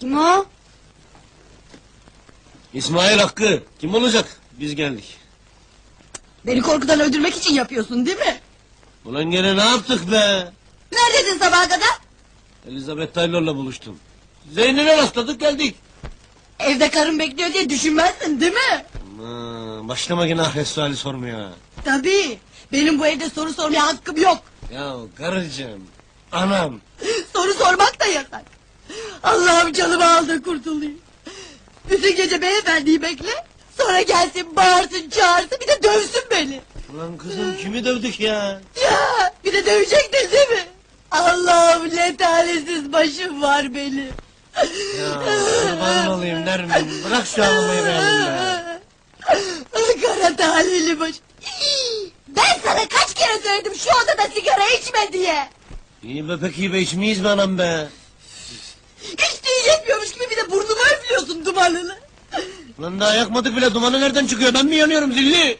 Kim o? İsmail Hakkı. Kim olacak? Biz geldik. Beni korkudan öldürmek için yapıyorsun değil mi? Ulan gene ne yaptık be? Neredesin sabaha kadar? Elizabeth Taylor'la buluştum. Zeynep'e rastladık geldik. Evde karın bekliyor diye düşünmezsin değil mi? Aman, başlama yine ahiret suali sormaya. Tabii. Benim bu evde soru sormaya hakkım yok. Ya karıcığım, anam. Soru sormak da yasak. Canımı al da kurtulayım. Bütün gece beyefendiyi bekle. Sonra gelsin bağırsın çağırsın bir de dövsün beni. Ulan kızım kimi dövdük ya? Ya bir de dövecektin değil mi? Allah'ım ne talihsiz başım var benim. Ya kurban olayım Nermin. Bırak şu ağlamayı be elimde. Kara talihli baş. Ben sana kaç kere söyledim şu odada sigara içme diye. İyi be peki be içmeyiz be anam be. Lan daha yakmadık bile dumanı nereden çıkıyor ben mi yanıyorum zilli?